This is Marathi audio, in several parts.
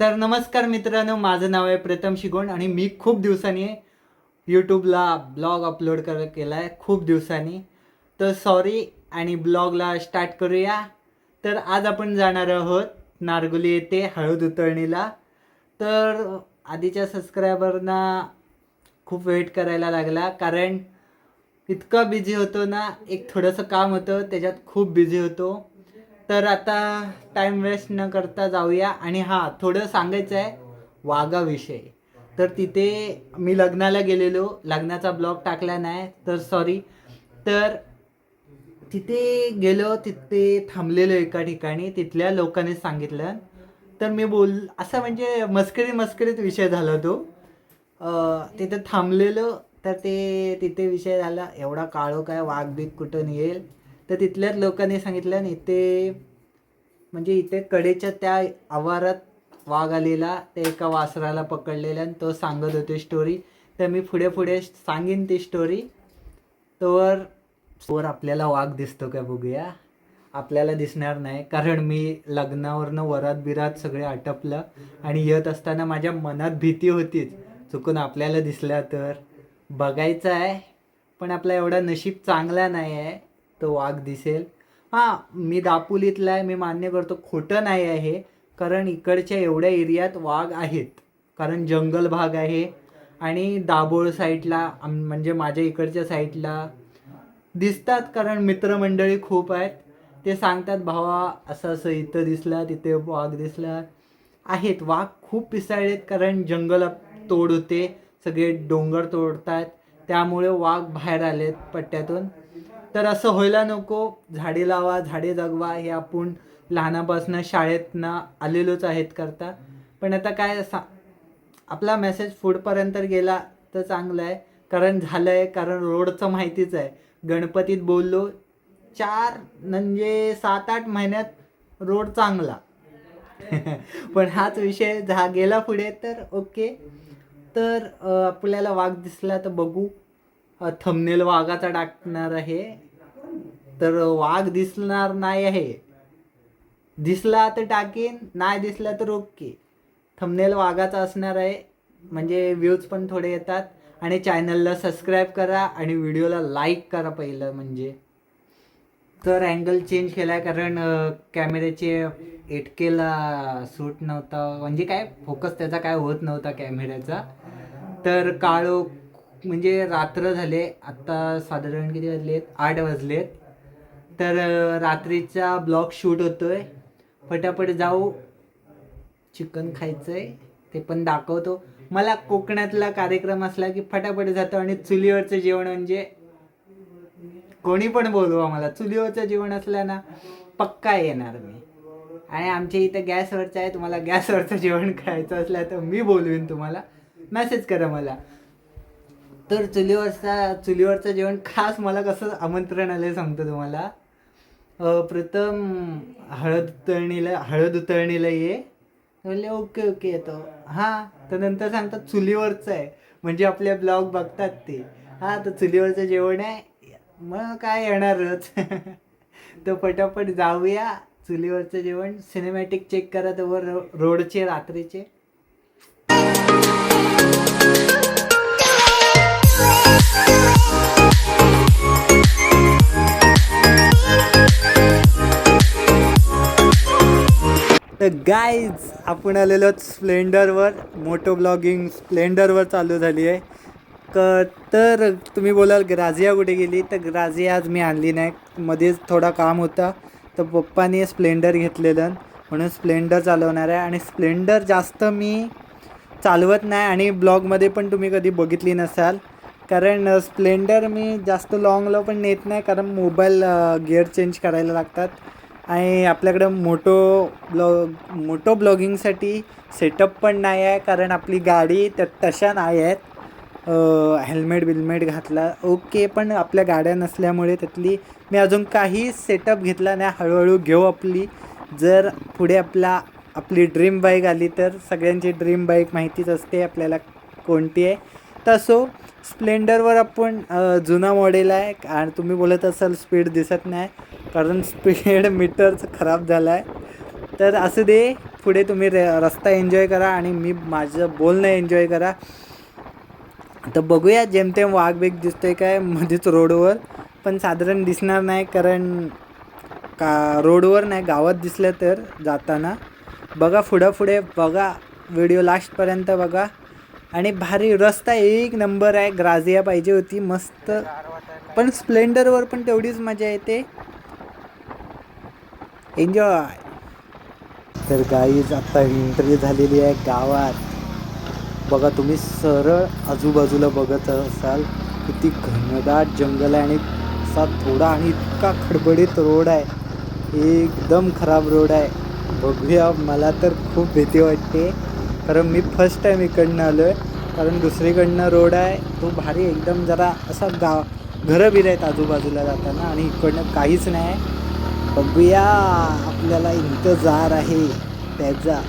तर नमस्कार मित्रांनो माझं नाव आहे प्रथम शिगोण आणि मी खूप दिवसांनी यूट्यूबला ब्लॉग अपलोड कर केला आहे खूप दिवसांनी. तर सॉरी आणि ब्लॉगला स्टार्ट करूया. तर आज आपण जाणार आहोत नारगोली येथे हळद उतरणीला. तर आधीच्या सबस्क्रायबरना खूप वेट करायला लागला कारण इतका बिझी होतो ना एक थोडंसं काम होतं त्याच्यात खूप बिझी होतो. तर आता टाईम वेस्ट न करता जाऊया. आणि हां थोडं सांगायचं आहे वाघाविषयी. तर तिथे मी लग्नाला गेलेलो. लग्नाचा ब्लॉग टाकला नाही. तर सॉरी तर तिथे गेलो तिथे थांबलेलो एका ठिकाणी. तिथल्या लोकांनी सांगितलं. तर मी बोल असा म्हणजे मस्करी मस्करीत विषय झाला तो तिथे थांबलेलो. तर ते तिथे विषय झाला एवढा काळो काय वाघ बीक कुठून येईल? तर तिथल्याच लोकांनी सांगितलं आणि इथे म्हणजे इथे कडेच्या त्या आवारात वाघ आलेला ते एका वासराला पकडलेला आणि तो सांगत होते स्टोरी तर मी पुढे पुढे सांगेन ती स्टोरी तोवर तोवर आपल्याला वाघ दिसतो का बघूया. आपल्याला दिसणार नाही कारण मी लग्नावरनं वरात बिरात सगळे आटपलं आणि येत असताना माझ्या मनात भीती होतीच. चुकून आपल्याला दिसला तर. बघायचं आहे पण आपला एवढा नशीब चांगला नाही आहे तो वाघ दिसेल. हां मी दापोलीतला आहे मी मान्य करतो खोटं नाही आहे कारण इकडच्या एवढ्या एरियात वाघ आहेत. कारण जंगल भाग आहे. आणि दाभोळ साईडला म्हणजे माझ्या इकडच्या साईडला दिसतात कारण मित्रमंडळी खूप आहेत. ते सांगतात भावा असं असं इथं दिसला तिथे वाघ दिसला. आहेत वाघ खूप पिसाळलेत कारण जंगल तोड होते सगळे डोंगर तोडतात. त्यामुळे वाघ बाहेर आलेत पट्ट्यातून. तर असं व्हायला नको. झाडे लावा झाडे जगवा. हे आपण लहानापासून शाळेतनं आलेलोच आहेत करता. पण आता काय सा आपला मेसेज पुढपर्यंत गेला तर चांगलं आहे कारण झालं आहे कारण रोडचं माहितीच आहे. गणपतीत बोललो चार म्हणजे सात आठ महिन्यात रोड चांगला. पण हाच विषय झा गेला पुढे तर ओके. तर आपल्याला वाघ दिसला तर बघू. थंबनेल वाघाचा टाकणार आहे. तर वाघ दिसणार नाही आहे. दिसला तर टाकीन नाही दिसला तर ओके. थंबनेल वाघाचा असणार आहे. म्हणजे व्ह्यूज पण थोडे येतात. आणि चॅनलला सबस्क्राईब करा आणि व्हिडिओला लाईक करा पहिलं म्हणजे. तर अँगल चेंज केला आहे कारण कॅमेऱ्याचे एटकेला सूट नव्हतं. म्हणजे काय फोकस त्याचा काय होत नव्हता कॅमेऱ्याचा तर काळो म्हणजे रात्र झाले आत्ता साधारण किती वाजलेत? आठ वाजलेत. तर रात्रीचा ब्लॉग शूट होतोय. फटाफट जाऊ. चिकन खायचंय ते पण दाखवतो. मला कोकणातला कार्यक्रम असला की फटाफट जातो आणि चुलीवरचं जेवण म्हणजे कोणी पण बोलवा मला चुलीवरचं जेवण असलं ना पक्का येणार मी. आणि आमच्या इथं गॅसवरचं आहे तुम्हाला गॅसवरचं जेवण खायचं असलं तर मी बोलवीन तुम्हाला. मेसेज करा मला. तर चुलीवरचा चुलीवरचं जेवण खास मला कसं आमंत्रण आलं सांगतो तुम्हाला. प्रथम हळद उतळणीला हळद उतळणीला ये. म्हणले ओके ओके. येतो हां. तर नंतर सांगतात चुलीवरचं आहे. म्हणजे आपले ब्लॉग बघतात ते. हां तर चुलीवरचं जेवण आहे. मग काय येणारच. तर पटापट जाऊया. चुलीवरचं जेवण सिनेमॅटिक चेक करा तर वर रोडचे रात्रीचे. तर गाईज आपण आलेलो आहोत स्प्लेंडरवर मोटो ब्लॉगिंग स्प्लेंडरवर चालू झाली आहे. क तर तुम्ही बोलाल ग्राझिया कुठे गेली? तर ग्राझिया आज मी आणली नाही. मध्येच थोडा काम होता. तर पप्पाने स्प्लेंडर घेतलेलं म्हणून स्प्लेंडर चालवणार आहे. आणि स्प्लेंडर जास्त मी चालवत नाही आणि ब्लॉगमध्ये पण तुम्ही कधी बघितली नसाल. कारण स्प्लेंडर मी जास्त लॉंगला पण नेत नाही. कारण मोबाईल गिअर चेंज करायला लागतात. आणि आपल्याकडं मोटो ब्लॉग मोटो ब्लॉगिंगसाठी सेटअप पण नाही आहे कारण आपली गाडी त्या तशा नाही आहेत. हेल्मेट बिल्मेट घातला ओके पण आपल्या गाड्या नसल्यामुळे त्यातली मी अजून काही सेटअप घेतला नाही हळूहळू घेऊ आपली. जर पुढे आपला आपली ड्रीम बाईक आली तर सगळ्यांची ड्रीम बाईक माहितीच असते आपल्याला कोणती आहे. तसो स्प्लेंडरवर आपण जुना मॉडेल आहे आणि तुम्ही बोलत असाल स्पीड दिसत नाही. कारण स्पीड मीटरच खराब झाला आहे तर असू दे पुढे तुम्ही रे- रस्ता एन्जॉय करा आणि मी माझं बोलणं एन्जॉय करा. तर बघूया जेमतेम वाघ बिग आहे काय मध्येच रोडवर पण साधारण दिसणार नाही कारण का रोडवर नाही गावात दिसलं तर जाताना. बघा पुढं पुढे बघा व्हिडिओ लास्टपर्यंत बघा. आणि भारी रस्ता एक नंबर आहे ग्राझिया पाहिजे होती मस्त. पण स्प्लेंडरवर पण तेवढीच मजा येते. एन्जॉय तर गाईज आत्ता एंट्री झालेली आहे गावात. बघा तुम्ही सरळ आजूबाजूला बघत असाल किती घनदाट जंगल आहे आणि असा थोडा आणि इतका खडबडीत रोड आहे. एकदम खराब रोड आहे. बघूया मला तर खूप भीती वाटते. कारण मी फर्स्ट टाईम इकडनं आलो आहे कारण दुसरीकडनं रोड आहे. तो भारी एकदम जरा असा गाव घरं बिर आहेत आजूबाजूला जाताना आणि इकडनं काहीच नाही. आहे बघूया आपल्याला इंतजार आहे त्याचा.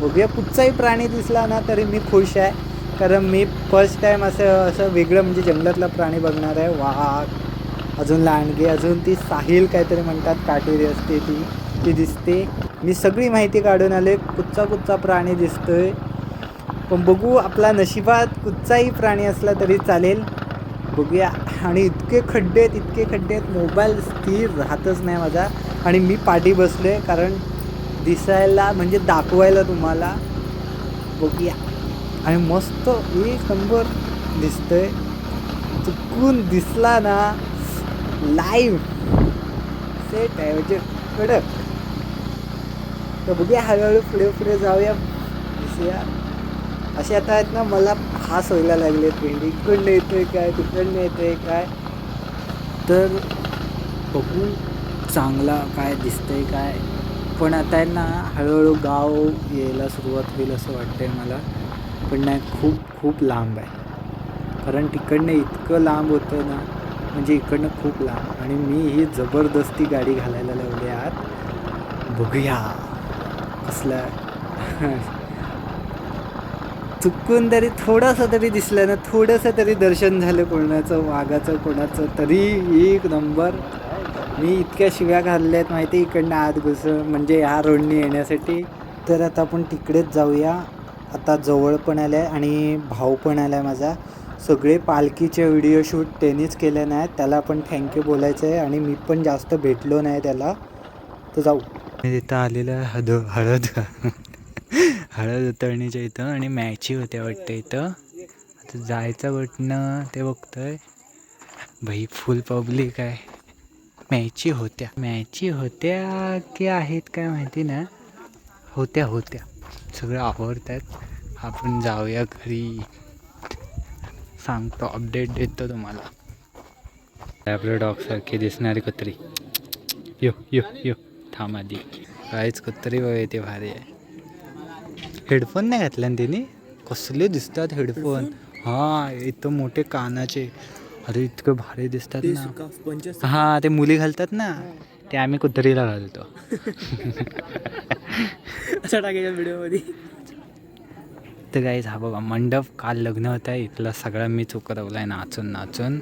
बघूया कुठचाही प्राणी दिसला ना तरी मी खुश आहे. कारण मी फर्स्ट टाईम असं असं वेगळं म्हणजे जंगलातला प्राणी बघणार आहे. वाघ अजून लांडगे अजून ती साहिल काहीतरी म्हणतात काटेरी असते ती. ती दिसते. मी सगळी माहिती काढून आले कुठचा कुठचा प्राणी दिसतोय. पण बघू आपला नशिबात कुठचाही प्राणी असला तरी चालेल. बघूया. आणि इतके खड्डे आहेत इतके खड्डे आहेत मोबाईल स्थिर राहतच नाही माझा. आणि मी पाठी बसले कारण दिसायला म्हणजे दाखवायला तुम्हाला. बघूया. आणि मस्त एक नंबर दिसतं आहे चुकून दिसला ना. लाईव्ह. सेट आहे म्हणजे कडक. तर बघूया हळूहळू पुढे पुढे जाऊया. दिसूया. असे आता आहेत ना मला खास व्हायला लागले ट्रेंड इकडनं आहे काय तिकडनं आहे काय. तर बघू चांगला काय दिसतंय काय. पण आता आहे ना हळूहळू गाव यायला सुरुवात होईल असं वाटतंय मला. पण नाही खूप खूप लांब आहे. कारण तिकडनं इतकं लांब होतं ना म्हणजे इकडनं खूप लांब. आणि मी ही जबरदस्ती गाडी घालायला लावली आत बघूया. कसलं चुकून तरी थोडंसं तरी दिसलं ना थोडंसं तरी दर्शन झालं कोणाचं वाघाचं कोणाचं तरी एक नंबर. मी इतक्या शिव्या घालल्या आहेत माहिती इकडनं आत घुस म्हणजे ह्या रोडनी येण्यासाठी. तर आता आपण तिकडेच जाऊया. आता जवळ पण आलं आहे आणि भाऊ पण आला आहे माझा. सगळे पालखीचे व्हिडिओ शूट त्यांनीच केले नाही त्याला पण थँक्यू बोलायचं आहे आणि मी पण जास्त भेटलो नाही त्याला. तर जाऊ. तिथं आलेलं आहे हद हळद. हळद उतरणीच्या इथं आणि मॅची होत्या वाटतं इथं. आता जायचं वाटणं ते बघतोय. भाई फुल पब्लिक आहे. मॅची होत्या. मॅची होत्या की आहेत काय माहिती ना? होत्या होत्या. सगळं आवडतात आपण जाऊया घरी. सांगतो अपडेट देतो तुम्हाला. आपल्या डॉगसारखी दिसणारी कुत्री. यो यो यो. थांब आधी. काहीच कुत्री बघ ते भारी आहे. हेडफोन नाही घातले ना तिने? कसले दिसतात हेडफोन? हा इथं मोठे कानाचे. अरे इतकं भारी दिसतात ना. हा ते मुली घालतात ना. ते आम्ही कुत्रीला घालतो. असं टाकायच्या व्हिडिओमध्ये. तर काही हा बघा मंडप काल लग्न होतं आहे इथला सगळा मी चुकवला आहे नाचून नाचून.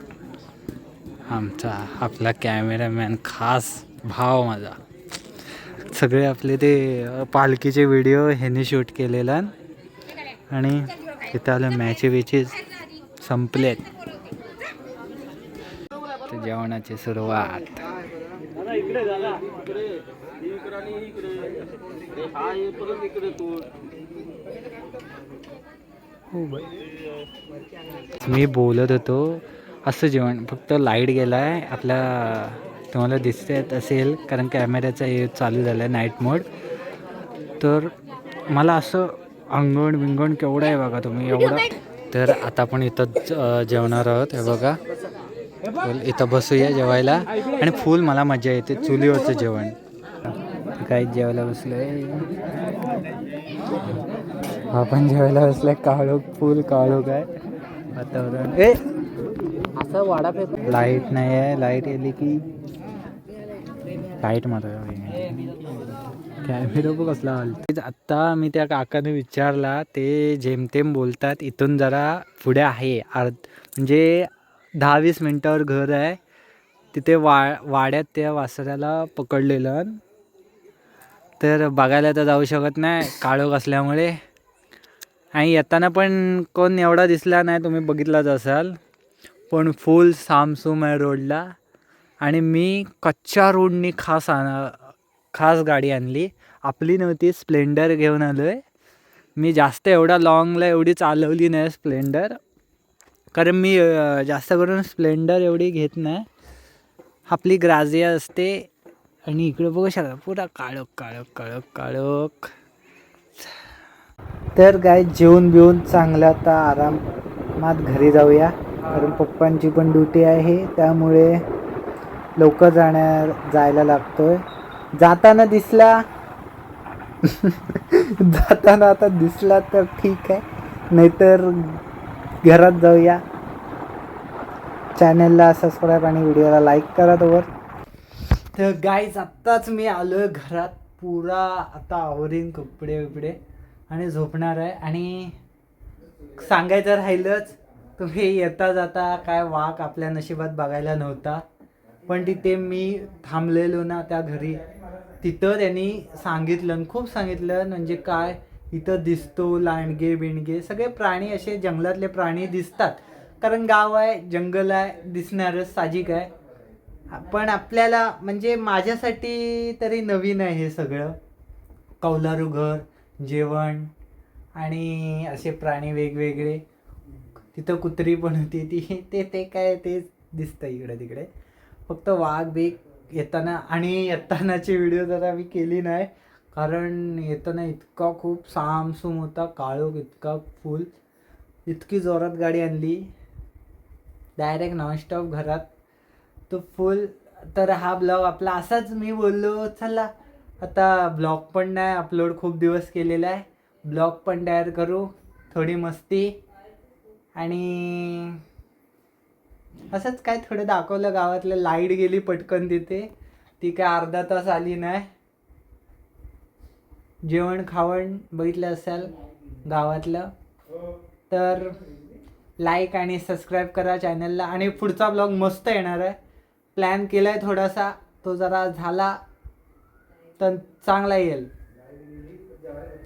आमचा आपला कॅमेरामॅन खास भाव माझा. सगळे आपले ते पालखीचे व्हिडिओ ह्याने शूट केलेला आणि तिथं आलं मॅचे बिचेस संपलेत. जेवणाची सुरुवात. हो मी बोलत होतो असं जेवण फक्त लाइट गेला आहे आपल्या तुम्हाला दिसते असेल कारण कॅमेऱ्याचा हे चालू झाला आहे नाईट मोड तर मला असं अंगण बिंगण केवढं आहे बघा तुम्ही एवढं. तर आता आपण इथं जेवणार आहोत. हे बघा. इथं बसूया जेवायला. आणि फुल मला मजा येते चुलीवरचं जेवण. काही जेवायला बसलोय. आपण जेवायला बसलाय. काळोख फुल काळोख आहे. वातावरण. ए! असा वाडा लाइट नाही आहे लाइट आली की लाइट कॅमेरा बघ कसला आत्ता मी त्या काकाने विचारला ते जेमतेम बोलतात इथून जरा पुढे आहे. अर्ध म्हणजे दहा वीस मिनटावर घर आहे. तिथे वा वाड्यात त्या वासऱ्याला पकडलेलं. तर बघायला तर जाऊ शकत नाही काळोख असल्यामुळे. आणि येताना पण कोण एवढा दिसला नाही तुम्ही बघितलाच असाल. पण फुल सामसूम आहे रोडला. आणि मी कच्च्या रोडनी खास आणा खास गाडी आणली. आपली नव्हती स्प्लेंडर घेऊन आलो आहे मी जास्त एवढा लॉंगला एवढी चालवली नाही स्प्लेंडर. कारण मी जास्त करून स्प्लेंडर एवढी घेत नाही. आपली ग्राझिया असते. आणि इकडे बघू शकता पुरा काळोख काळोख काळोख काळोख. तर काय जेवून बिवून चांगलं आता आरामात घरी जाऊया. कारण पप्पांची पण ड्युटी आहे त्यामुळे लवकर जाण्या जायला लागतोय. जाताना दिसला. जाताना आता दिसला तर ठीक आहे. नाहीतर घरात जाऊया. चॅनलला सबस्क्राईब आणि व्हिडिओला लाईक करा तोवर. तर गाईज आत्ताच मी आलो आहे घरात. पुरा आता आवरीन कपडे बिपडे. आणि झोपणार आहे. आणि सांगायचं राहिलंच तुम्ही येता जाता काय वाक आपल्या नशिबात बघायला नव्हता. पण तिथे मी थांबलेलो ना त्या घरी. तिथं त्यांनी सांगितलं आणि खूप सांगितलं म्हणजे काय इथं दिसतो लांडगे बिंडगे. सगळे प्राणी असे जंगलातले प्राणी दिसतात. कारण गाव आहे जंगल आहे दिसणारच साजिक आहे. पण आपल्याला म्हणजे माझ्यासाठी तरी नवीन आहे हे सगळं. कौलारू घर जेवण आणि असे प्राणी वेगवेगळे. तिथं कुत्री पण होती ती. ते ते काय ते दिसतं इकडे तिकडे. फक्त वाघ बीक येताना आणि येतानाची व्हिडिओ जरा मी केली नाही. कारण येताना इतका खूप सामसूम होता काळोख इतका फुल इतकी जोरात गाडी आणली. डायरेक्ट नॉनस्टॉप घरात. तो फुल तर हा ब्लॉग आपला असाच मी बोललो चला आता ब्लॉग पण नाही अपलोड खूप दिवस केलेला आहे. ब्लॉग पण तयार करू. थोडी मस्ती. आणि असंच काय थोडं दाखवलं गावातलं. लाइट गेली पटकन तिथे. ती काय अर्धा तास आली नाही. जेवण खावण बघितलं असाल गावातलं. तर लाईक आणि सबस्क्राईब करा चॅनलला आणि पुढचा ब्लॉग मस्त येणार आहे. प्लॅन केला आहे थोडासा. तो जरा झाला तर चांगला येईल.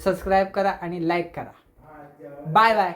सबस्क्राईब करा आणि लाईक करा. Bye bye